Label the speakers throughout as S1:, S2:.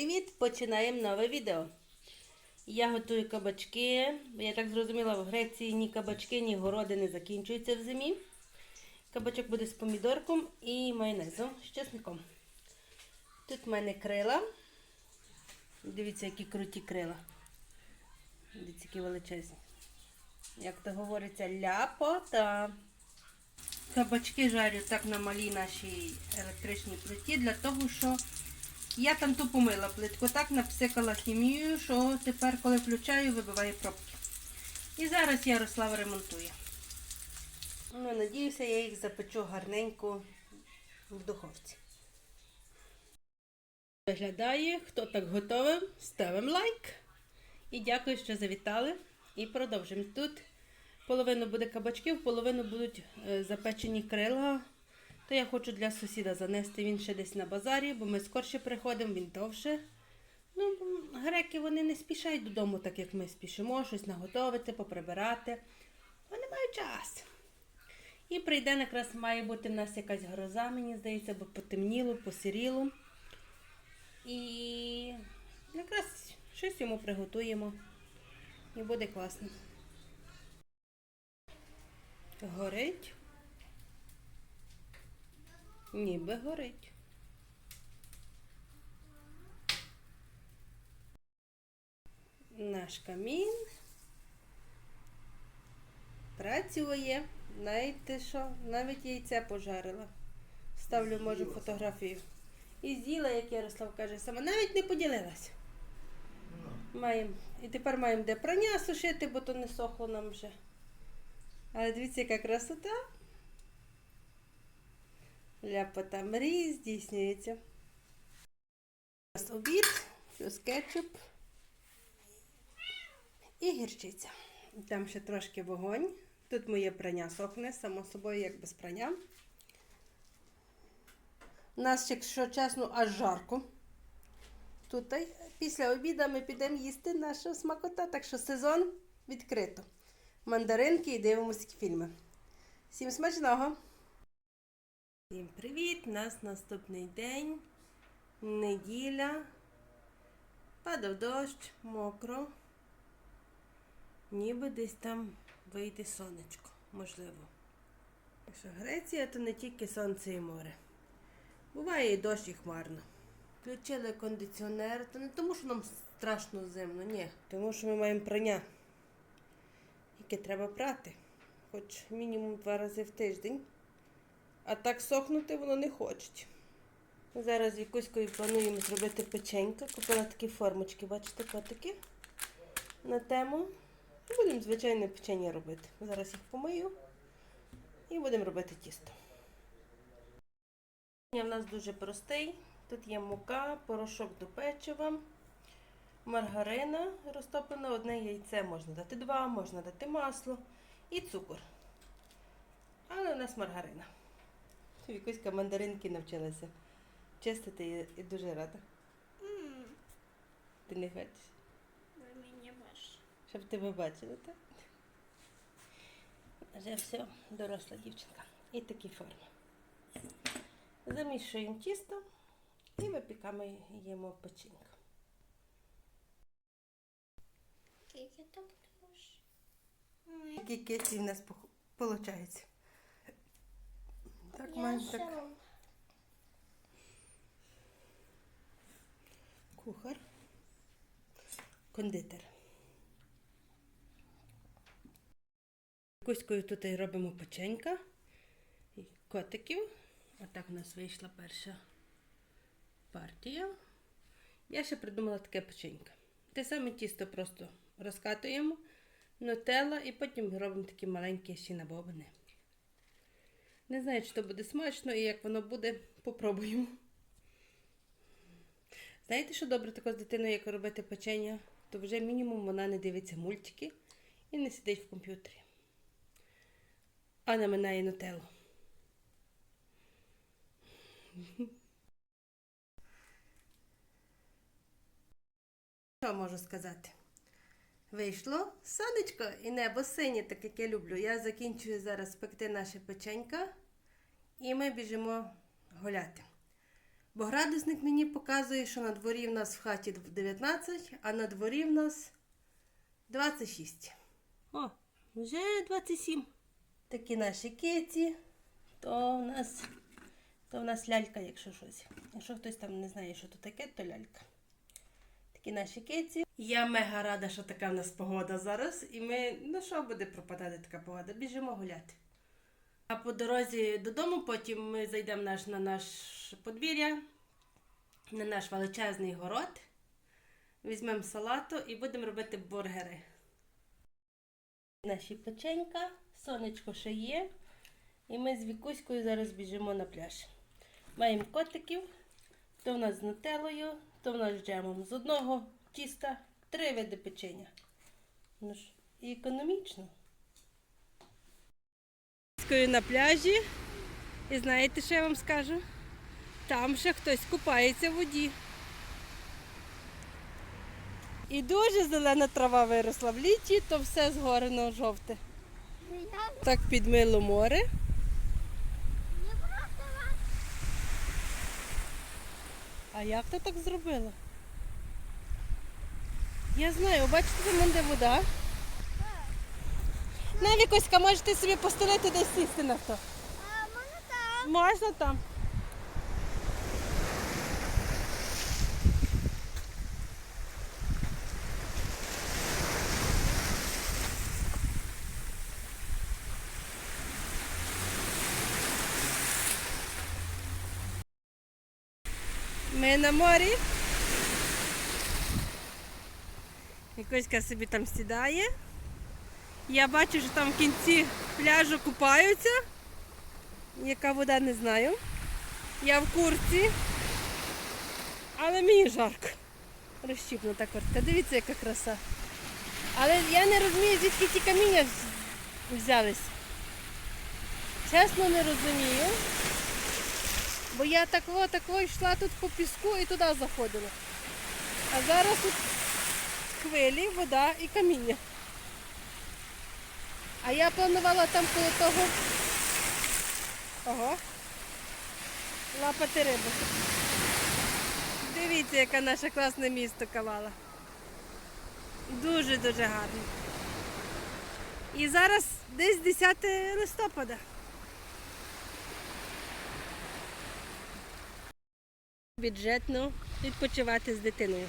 S1: привіт! Починаємо нове відео. Я готую кабачки. Я так зрозуміла, в Греції ні кабачки, ні городи не закінчуються в зимі. Кабачок буде з помідорком і майонезом з чесником. Тут в мене крила. Дивіться, які круті крила. Дивіться, які величезні. Як то говориться, ляпота. Кабачки жарю так на малій нашій електричній плиті для того, що я там ту помила плитку, так напсикала хімію, що тепер, коли включаю, вибиває пробки. І зараз Ярослав ремонтує. Ну, надіюся, я їх запечу гарненько в духовці. Виглядає, хто так готовий, ставимо лайк. І дякую, що завітали. І продовжимо. Тут половину буде кабачків, половину будуть е, запечені крила. То я хочу для сусіда занести він ще десь на базарі, бо ми скорше приходимо, він довше. Ну, греки вони не спішають додому, так як ми спішимо, щось наготовити, поприбирати. Вони мають час. І прийде якраз має бути в нас якась гроза, мені здається, бо потемніло, посиріло. І якраз щось йому приготуємо. І буде класно. Горить. Ніби горить. Наш камін працює. Знаєте що? Навіть яйце пожарила. Ставлю, може, фотографію. І з'їла, як Ярослав каже, сама навіть не поділилась. Маємо. І тепер маємо де прання сушити, бо то не сохло нам вже. Але дивіться, яка красота. Ляпота мрії здійснюється. Нас обід, плюс кетчуп і гірчиця. Там ще трошки вогонь. Тут моє прання сохне, само собою, як без прання. У нас, якщо чесно, аж жарко. Тут після обіду ми підемо їсти нашу смакота, так що сезон відкрито. Мандаринки і дивимося фільми. Всім смачного! Всім привіт! У нас наступний день, неділя. Падав дощ, мокро. Ніби десь там вийде сонечко, можливо. Якщо Греція, то не тільки сонце і море. Буває і дощ, і хмарно. Включили кондиціонер, то не тому, що нам страшно зимно, ні. Тому що ми маємо прання, яке треба прати. Хоч мінімум два рази в тиждень. А так сохнути воно не хоче. Зараз з Вікуською плануємо зробити печенька. Купила такі формочки, бачите, котики на тему. Будемо звичайне печення робити. Зараз їх помию і будемо робити тісто. У нас дуже простий. Тут є мука, порошок до печива, маргарина розтоплена, одне яйце можна дати два, можна дати масло і цукор. Але у нас маргарина. Вікуська мандаринки навчилася чистити і- і дуже рада.
S2: М,
S1: Ти не хочеш,
S2: Ви мене
S1: щоб тебе бачили, так? Вже все, доросла дівчинка. І такі форми. Замішуємо тісто і випікаємо їмо печінку.
S2: Скільки там плюс?
S1: Які киці в нас виходить. Так,
S2: сам.
S1: Кухар. Кондитер. Кузькою тут і робимо печенька. І котиків. Отак у нас вийшла перша партія. Я ще придумала таке печенька. Те саме тісто просто розкатуємо, нутелла і потім робимо такі маленькі ще набобини. Не знаю, чи то буде смачно і як воно буде, попробуємо. Знаєте, що добре тако з дитиною, як робити печення, то вже мінімум вона не дивиться мультики і не сидить в комп'ютері. А наминає нутеллу. Що можу сказати? Вийшло сонечко і небо синє, так як я люблю. Я закінчую зараз пекти наше печенька і ми біжимо гуляти. Бо градусник мені показує, що на дворі в нас в хаті 19, а на дворі в нас 26. О, вже 27. Такі наші киці. То в нас, то в нас лялька, якщо щось. Якщо хтось там не знає, що то таке, то лялька. Такі наші киці. Я мега рада, що така в нас погода зараз. І ми, ну що буде пропадати така погода? Біжимо гуляти. А по дорозі додому потім ми зайдемо наш, на наш подвір'я, на наш величезний город. Візьмемо салату і будемо робити бургери. Наші печенька, сонечко ще є. І ми з Вікуською зараз біжимо на пляж. Маємо котиків, то в нас з нутеллою, то в нас з джемом. З одного тіста три види печення. Ну ж, і економічно. На пляжі. І знаєте, що я вам скажу? Там ще хтось купається в воді. І дуже зелена трава виросла в літі, то все згорено жовте. Так підмило море. А як ти так зробила? Я знаю, бачите, там де вода. Навікоська, можете собі постелити десь сісти на то.
S2: А можна там?
S1: Ми на морі. Якоська собі там сідає. Я бачу, що там в кінці пляжу купаються. Яка вода, не знаю. Я в курці. Але мені жарко. Розщіпнута куртка. Дивіться, яка краса. Але я не розумію, звідки ті каміння вз- взялись. Чесно не розумію. Бо я так во, так во йшла тут по піску і туди заходила. А зараз тут хвилі, вода і каміння. А я планувала там коло того Ого. Лапати рибу. Дивіться, яке наше класне місто Кавала. Дуже-дуже гарно. І зараз десь 10 листопада. Бюджетно відпочивати з дитиною.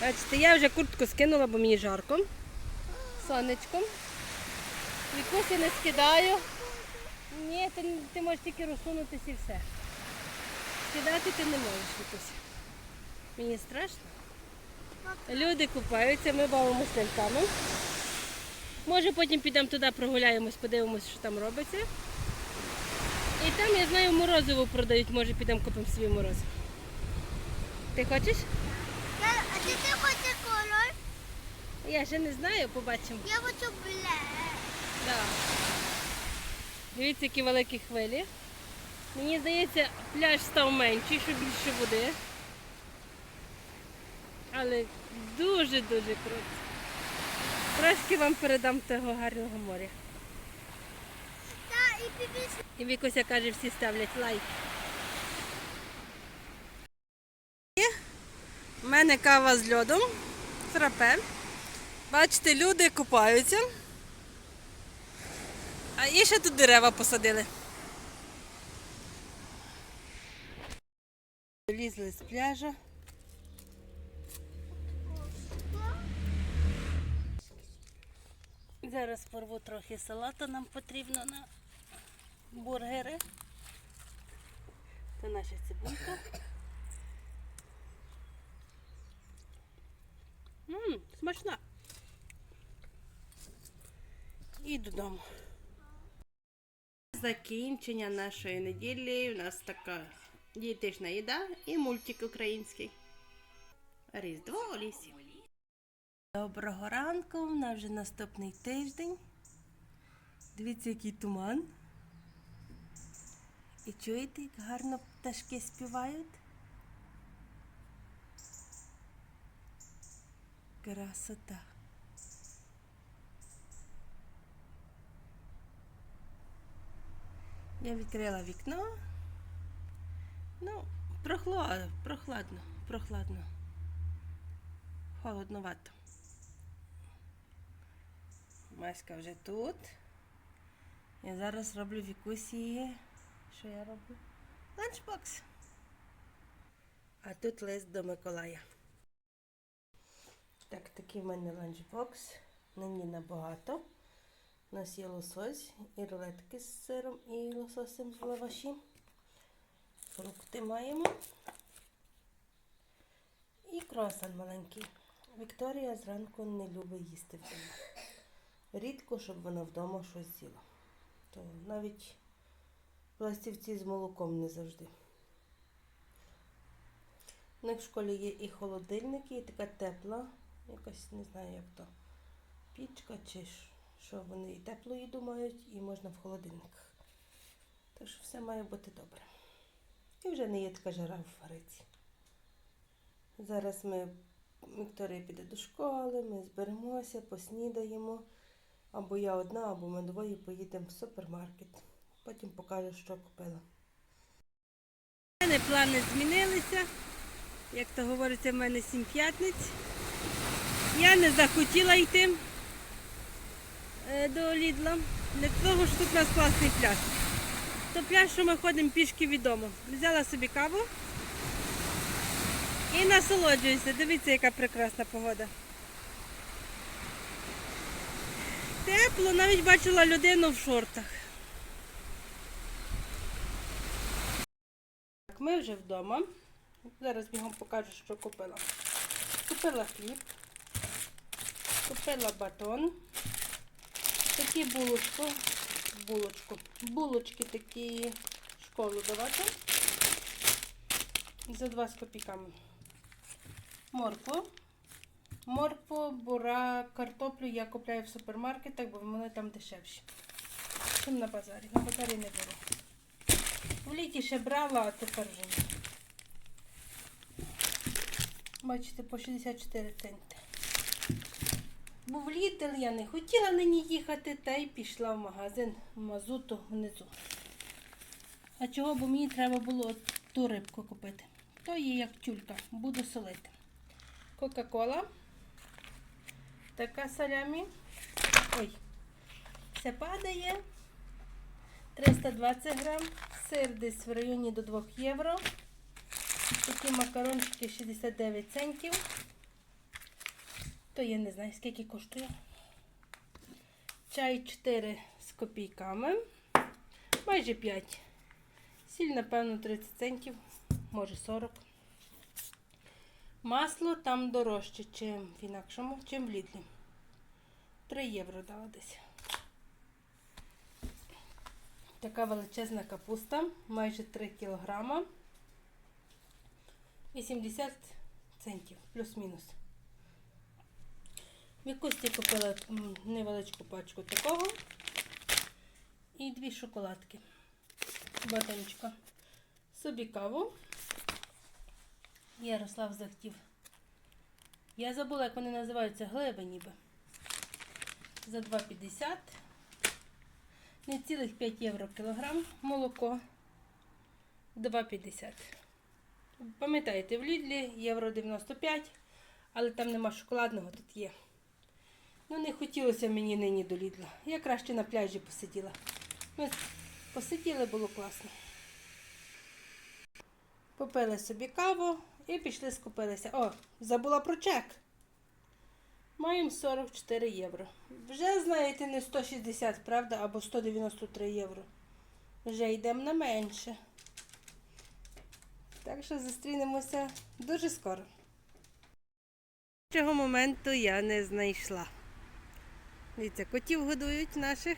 S1: Бачите, я вже куртку скинула, бо мені жарко. Сонечком. Вікусі не скидаю. Ні, ти, ти можеш тільки розсунутися і все. Кидати ти не можеш Вікуся. Мені страшно. Люди купаються, ми бавимося ляльками. Може потім підемо туди, прогуляємось, подивимось, що там робиться. І там, я знаю, морозиво продають, може підемо купимо собі морозиво. Ти хочеш?
S2: Я- А ти ти хочеш колор?
S1: Я ще не знаю, побачимо.
S2: Я хочу бле.
S1: Да. Дивіться, які великі хвилі. Мені здається, пляж став менший, що більше води. Але дуже-дуже круто. Трошки вам передам того гарного моря.
S2: І
S1: Вікуся каже, всі ставлять лайк. У мене кава з льодом, фрапе. Бачите, люди купаються. А і ще тут дерева посадили. Лізли з пляжа. Зараз порву трохи салату, нам потрібно на бургери. Це наша цибулька. Смачна. І додому. Закінчення нашої неділі. У нас така дієтична їда і мультик український. Різдво у лісі. Доброго ранку, у нас вже наступний тиждень. Дивіться, який туман. І чуєте, як гарно пташки співають? Красота. Я відкрила вікно. Ну, Прохладно, прохладно, прохладно. Холодновато. Маська вже тут. Я зараз роблю вікусі. Що я роблю? Ланчбокс. А тут лист до Миколая. Так, такий в мене ланчбокс. Нині набагато. У нас є лосось і рулетки з сиром і лососем з лаваші. Фрукти маємо. І круасан маленький. Вікторія зранку не любить їсти вдома. Рідко, щоб вона вдома щось з'їла. То навіть пластівці з молоком не завжди. У них в школі є і холодильники, і така тепла, якась не знаю як то, пічка чи ж- що вони і теплу їду мають, і можна в холодильниках. Так що все має бути добре. І вже не є така жара в Греції. Зараз ми, Вікторія піде до школи, ми зберемося, поснідаємо. Або я одна, або ми двоє поїдемо в супермаркет. Потім покажу, що купила. У мене плани змінилися. Як то говориться, в мене сім п'ятниць. Я не захотіла йти до Лідла. Не того, що тут у нас класний пляж. То пляж, що ми ходимо пішки від дому. Взяла собі каву і насолоджуюся. Дивіться, яка прекрасна погода. Тепло, навіть бачила людину в шортах. Так, ми вже вдома. Зараз бігом покажу, що купила. Купила хліб, купила батон, такі булочку, булочку, булочки такі школу давати. За 2 з копійками. Моркву. Моркву, бура, картоплю я купляю в супермаркетах, бо вони там дешевші. Чим на базарі. На базарі не беру. В літі ще брала, а тепер вже ні. Бачите, по 64 центи. Бо в я не хотіла нині їхати, та й пішла в магазин мазуту внизу. А чого? Бо мені треба було ту рибку купити. То є як тюлька, буду солити. Кока-кола. Така салямі. Ой, все падає. 320 грам. Сир десь в районі до 2 євро. Такі макарончики 69 центів. То я не знаю, скільки коштує. Чай 4 з копійками. Майже 5. Сіль, напевно, 30 центів, може 40. Масло там дорожче, чим в інакшому, чим в Лідлі. 3 євро дала десь. Така величезна капуста, майже 3 кілограма. 80 центів, плюс-мінус. В Вікусті купила невеличку пачку такого і дві шоколадки. Батончика. Собі каву. Ярослав захотів. Я забула, як вони називаються, глиби ніби. За 2,50. Не цілих 5 євро кілограм. Молоко 2,50. Пам'ятаєте, в Лідлі євро 95, але там нема шоколадного, тут є. Ну, не хотілося мені нині до Лідла. Я краще на пляжі посиділа. Ми посиділи, було класно. Попили собі каву і пішли скупилися. О, забула про чек. Маємо 44 євро. Вже, знаєте, не 160, правда, або 193 євро. Вже йдемо на менше. Так що зустрінемося дуже скоро. Цього моменту я не знайшла. Дивіться, котів годують наших.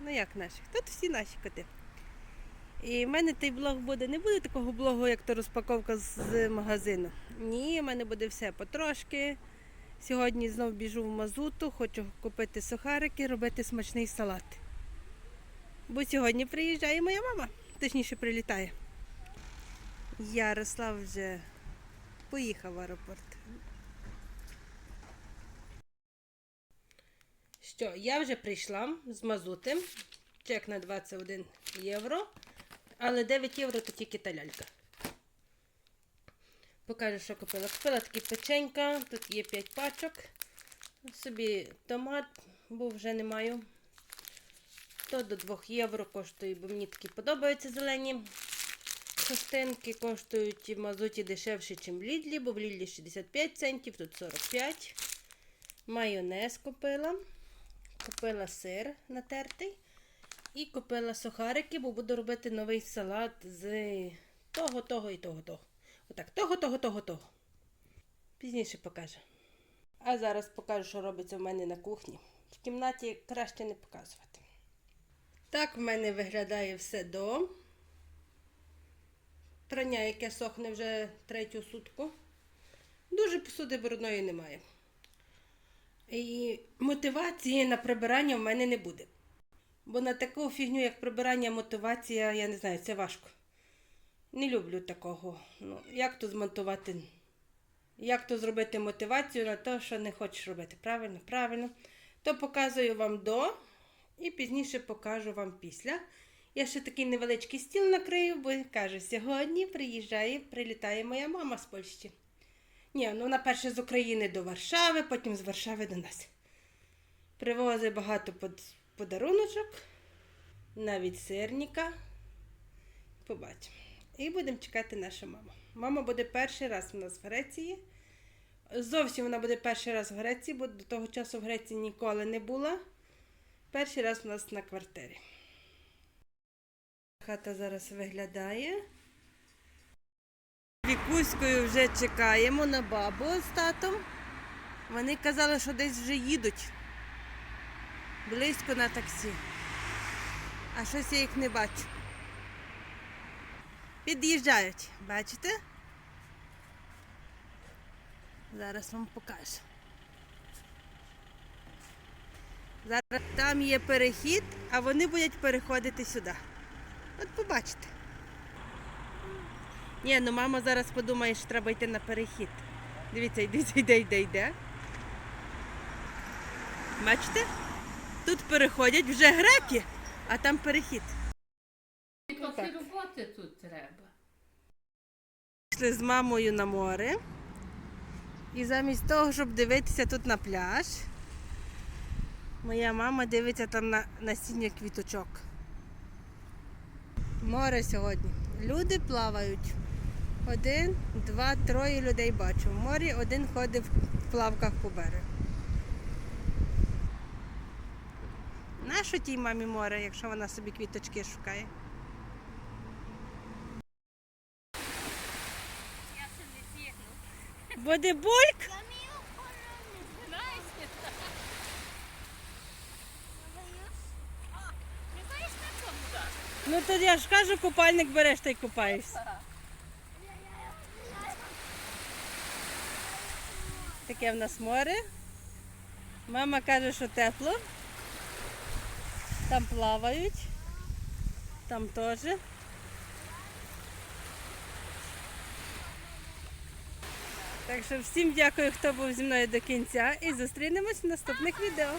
S1: Ну як наших? Тут всі наші коти. І в мене той блог буде. Не буде такого блогу, як то розпаковка з магазину. Ні, в мене буде все потрошки. Сьогодні знов біжу в мазуту, хочу купити сухарики, робити смачний салат. Бо сьогодні приїжджає моя мама, точніше прилітає. Ярослав вже поїхав в аеропорт. Що, я вже прийшла з мазути. Чек на 21 євро. Але 9 євро то тільки та лялька. Покажу, що купила. Купила такі печенька, тут є 5 пачок. Собі томат, бо вже не маю. То до 2 євро коштує, бо мені такі подобаються зелені. Частинки коштують в мазуті дешевше, ніж в Лідлі, бо в Лідлі 65 центів, тут 45. Майонез купила. Купила сир натертий. І купила сухарики, бо буду робити новий салат з того, того і того, того. Отак, того, того, того, того. Пізніше покажу. А зараз покажу, що робиться в мене на кухні. В кімнаті краще не показувати. Так в мене виглядає все до. Прання, яке сохне вже третю сутку. Дуже посуди брудної немає. І мотивації на прибирання в мене не буде. Бо на таку фігню, як прибирання, мотивація, я не знаю, це важко. Не люблю такого. Ну, як то змонтувати? Як то зробити мотивацію на те, що не хочеш робити? Правильно, правильно. То показую вам до і пізніше покажу вам після. Я ще такий невеличкий стіл накрию, бо кажу, сьогодні приїжджає, прилітає моя мама з Польщі. Ні, ну вона перше з України до Варшави, потім з Варшави до нас. Привозить багато под... подаруночок, навіть сирника. Побачимо. І будемо чекати нашу маму. Мама буде перший раз у нас в Греції. Зовсім вона буде перший раз в Греції, бо до того часу в Греції ніколи не була. Перший раз у нас на квартирі. Хата зараз виглядає. Вікуською вже чекаємо на бабу з татом. Вони казали, що десь вже їдуть. Близько на таксі. А щось я їх не бачу. Під'їжджають, бачите? Зараз вам покажу. Зараз там є перехід, а вони будуть переходити сюди. От побачите. Ні, ну мама зараз подумає, що треба йти на перехід. Дивіться, йде, йде, йде, йде. Бачите? Тут переходять вже греки, а там перехід.
S3: Трохи роботи тут треба.
S1: Пішли з мамою на море. І замість того, щоб дивитися тут на пляж, моя мама дивиться там на насіння квіточок. Море сьогодні. Люди плавають. Один, два, троє людей бачу. В морі один ходить в плавках по берегу. Нащо тій мамі море, якщо вона собі квіточки шукає? Буде бульк?
S2: Я вмію охорони.
S1: Ну то я ж кажу, купальник береш та й купаєшся. Таке в нас море. Мама каже, що тепло. Там плавають. Там теж. Так що всім дякую, хто був зі мною до кінця, і зустрінемось в наступних відео.